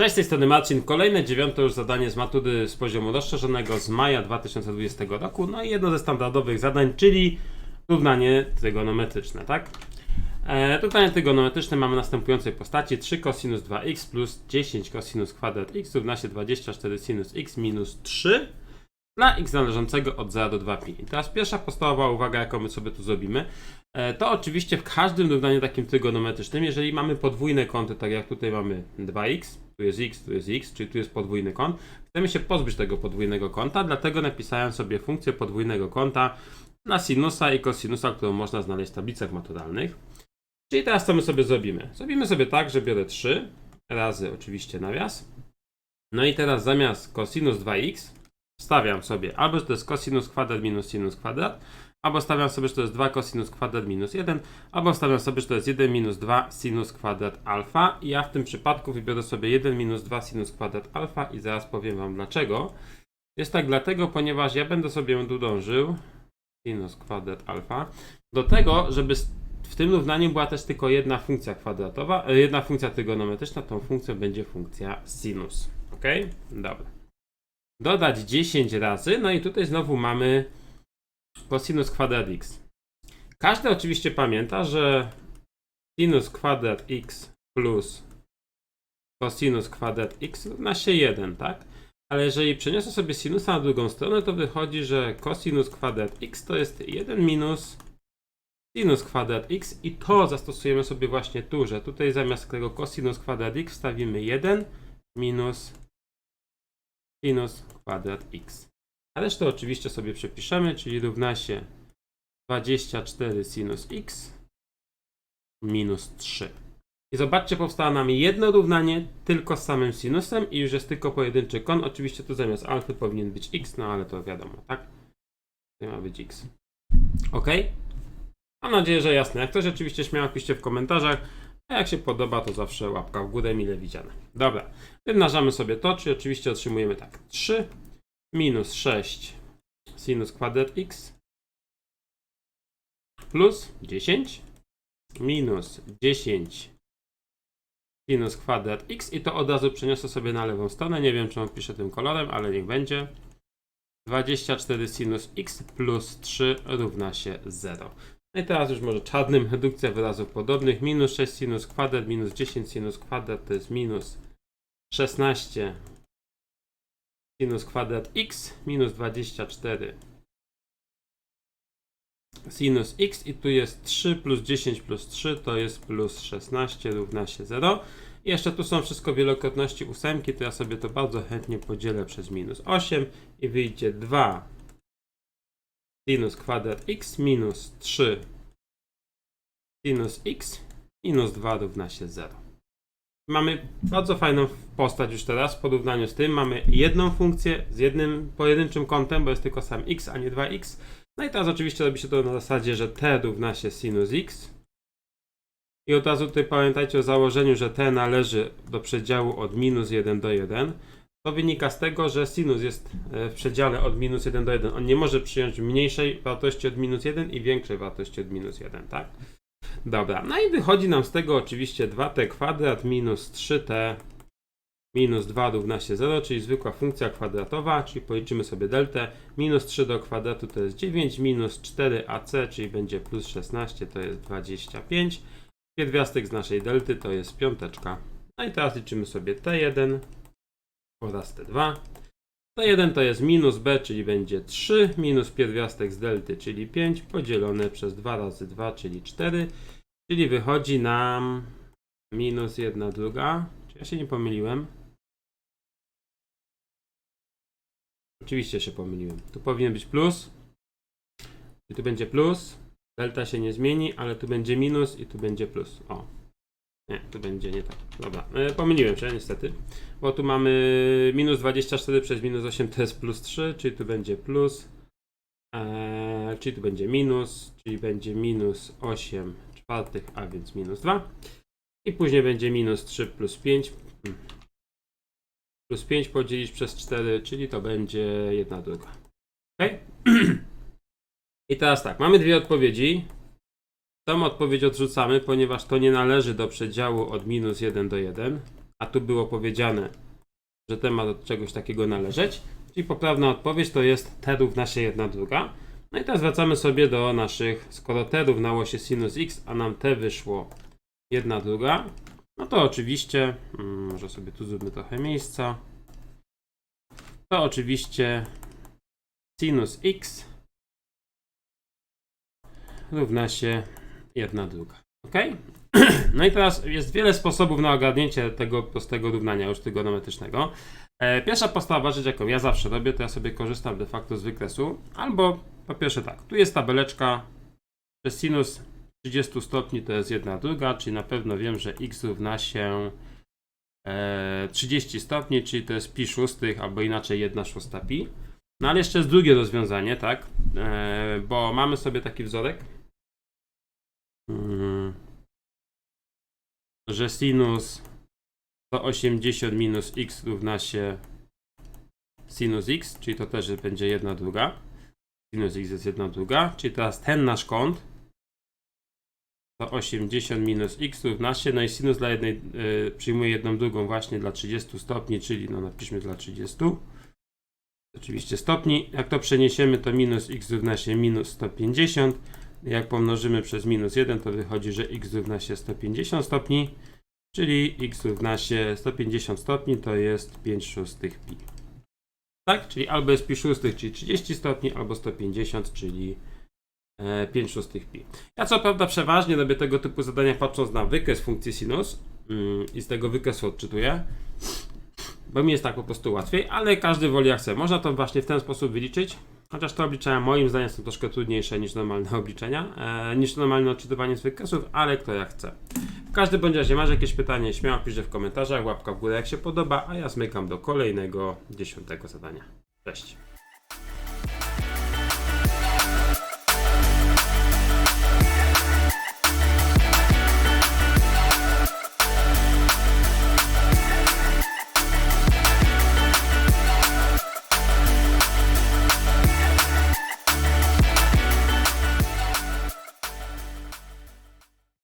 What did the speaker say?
Cześć, z tej strony Marcin. Kolejne dziewiąte już zadanie z matury z poziomu rozszerzonego z maja 2020 roku. No i jedno ze standardowych zadań, czyli równanie trygonometryczne, tak? E, równanie trygonometryczne mamy następującej postaci. 3 cosinus 2x plus 10 cosinus kwadrat x równa się 24 sinus x minus 3 dla x należącego od 0 do 2pi. I teraz pierwsza podstawowa uwaga, jaką my sobie tu zrobimy, e, to oczywiście w każdym równaniu takim trygonometrycznym, jeżeli mamy podwójne kąty, tak jak tutaj mamy 2x, tu jest x, tu jest x, czyli tu jest podwójny kąt, chcemy się pozbyć tego podwójnego kąta, dlatego napisałem sobie funkcję podwójnego kąta na sinusa i kosinusa, którą można znaleźć w tablicach maturalnych. Czyli teraz co my sobie zrobimy? Zrobimy sobie tak, że biorę 3 razy oczywiście nawias. No i teraz zamiast cosinus 2x stawiam sobie albo że to jest cosinus kwadrat minus sinus kwadrat, albo stawiam sobie, że to jest 2 cosinus kwadrat minus 1, albo stawiam sobie, że to jest 1 minus 2 sinus kwadrat alfa i ja w tym przypadku wybiorę sobie 1 minus 2 sinus kwadrat alfa i zaraz powiem Wam dlaczego. Jest tak dlatego, ponieważ ja będę sobie dążył sinus kwadrat alfa do tego, żeby w tym równaniu była też tylko jedna funkcja kwadratowa, e, jedna funkcja trygonometryczna, tą funkcją będzie funkcja sinus. Ok? Dobra. Dodać 10 razy, no i tutaj znowu mamy cosinus kwadrat x. Każdy oczywiście pamięta, że sinus kwadrat x plus cosinus kwadrat x równa się 1, tak? Ale jeżeli przeniosę sobie sinusa na drugą stronę, to wychodzi, że cosinus kwadrat x to jest 1 minus sinus kwadrat x i to zastosujemy sobie właśnie tu, że tutaj zamiast tego cosinus kwadrat x wstawimy 1 minus sinus kwadrat x. A resztę oczywiście sobie przepiszemy, czyli równa się 24 sinus x minus 3. I zobaczcie, powstało nam jedno równanie tylko z samym sinusem i już jest tylko pojedynczy kąt. Oczywiście tu zamiast alfy powinien być x, no ale to wiadomo, tak? To ma być x. Ok? Mam nadzieję, że jasne. Jak ktoś oczywiście śmiało, piszcie w komentarzach. A jak się podoba, to zawsze łapka w górę, mile widziane. Dobra, wymnażamy sobie to, czyli oczywiście otrzymujemy tak 3 minus 6 sinus kwadrat x plus 10 minus 10 sinus kwadrat x i to od razu przeniosę sobie na lewą stronę. Nie wiem, czy on pisze tym kolorem, ale niech będzie. 24 sinus x plus 3 równa się 0. No i teraz już może czarnym redukcja wyrazów podobnych. Minus 6 sinus kwadrat minus 10 sinus kwadrat to jest minus 16 sinus kwadrat x minus 24 sinus x i tu jest 3 plus 10 plus 3 to jest plus 16 równa się 0. I jeszcze tu są wszystko wielokrotności ósemki, to ja sobie to bardzo chętnie podzielę przez minus 8 i wyjdzie 2 sinus kwadrat x minus 3 sinus x minus 2 równa się 0. Mamy bardzo fajną postać już teraz w porównaniu z tym. Mamy jedną funkcję z jednym pojedynczym kątem, bo jest tylko sam x, a nie 2x. No i teraz oczywiście robi się to na zasadzie, że t równa się sinus x. I od razu tutaj pamiętajcie o założeniu, że t należy do przedziału od minus 1 do 1. To wynika z tego, że sinus jest e, w przedziale od minus 1 do 1. On nie może przyjąć mniejszej wartości od minus 1 i większej wartości od minus 1, tak? Dobra, no i wychodzi nam z tego oczywiście 2t kwadrat minus 3t minus 2 równa się 0, czyli zwykła funkcja kwadratowa, czyli policzymy sobie deltę. Minus 3 do kwadratu to jest 9, minus 4ac, czyli będzie plus 16, to jest 25. Pierwiastek z naszej delty to jest piąteczka. No i teraz liczymy sobie t1 oraz t2. T1 to jest minus b, czyli będzie 3, minus pierwiastek z delty, czyli 5, podzielone przez 2 razy 2, czyli 4, czyli wychodzi nam minus 1 druga. Czy ja się nie pomyliłem? Oczywiście się pomyliłem. Tu powinien być plus. I tu będzie plus. Delta się nie zmieni, ale tu będzie minus i tu będzie plus. O. Nie, tu będzie nie tak. Dobra, e, pomyliłem się niestety. Bo tu mamy minus 24 przez minus 8 to jest plus 3, czyli tu będzie plus. E, czyli tu będzie minus, czyli będzie minus 8 czwartych, a więc minus 2. I później będzie minus 3 plus 5. Hmm. Plus 5 podzielić przez 4, czyli to będzie 1 druga. Ok? I teraz tak, mamy dwie odpowiedzi. Tą odpowiedź odrzucamy, ponieważ to nie należy do przedziału od minus 1 do 1. a tu było powiedziane, że ten ma do czegoś takiego należeć. Czyli poprawna odpowiedź to jest t równa się 1 druga. No i teraz wracamy sobie do naszych, skoro t równało się sinus x, a nam t wyszło 1 druga, no to oczywiście, mm, może sobie tu zróbmy trochę miejsca, to oczywiście sinus x równa się 1 druga. Ok? No i teraz jest wiele sposobów na ogarnięcie tego prostego równania już trygonometrycznego. E, Pierwsza podstawa, rzecz jaką ja zawsze robię, to ja sobie korzystam de facto z wykresu. Albo po pierwsze tak, tu jest tabeleczka, że sinus 30 stopni to jest 1 druga, czyli na pewno wiem, że x równa się e, 30 stopni, czyli to jest pi szóstych, albo inaczej 1 szósta pi. No ale jeszcze jest drugie rozwiązanie, tak? E, bo mamy sobie taki wzorek, że sinus 180 minus x równa się sinus x, czyli to też będzie jedna druga. Sinus x jest jedna druga, czyli teraz ten nasz kąt 180 minus x równa się, no i sinus dla jednej y, przyjmuje jedną drugą właśnie dla 30 stopni, czyli no napiszmy dla 30. Oczywiście stopni. Jak to przeniesiemy, to minus x równa się minus 150. Jak pomnożymy przez minus 1, to wychodzi, że x równa się 150 stopni, czyli x równa się 150 stopni, to jest 5 szóstych pi. Tak? Czyli albo jest pi szóstych, czyli 30 stopni, albo 150, czyli e, 5 szóstych pi. Ja co prawda przeważnie robię tego typu zadania patrząc na wykres funkcji sinus mm, i z tego wykresu odczytuję, bo mi jest tak po prostu łatwiej, ale każdy woli jak chce. Można to właśnie w ten sposób wyliczyć, chociaż te obliczenia moim zdaniem są troszkę trudniejsze niż normalne obliczenia, e, niż normalne odczytywanie z wykresów, ale kto jak chce. W każdym bądź razie masz jakieś pytanie, śmiało piszcie w komentarzach, łapka w górę jak się podoba, a ja zmykam do kolejnego, dziesiątego zadania. Cześć.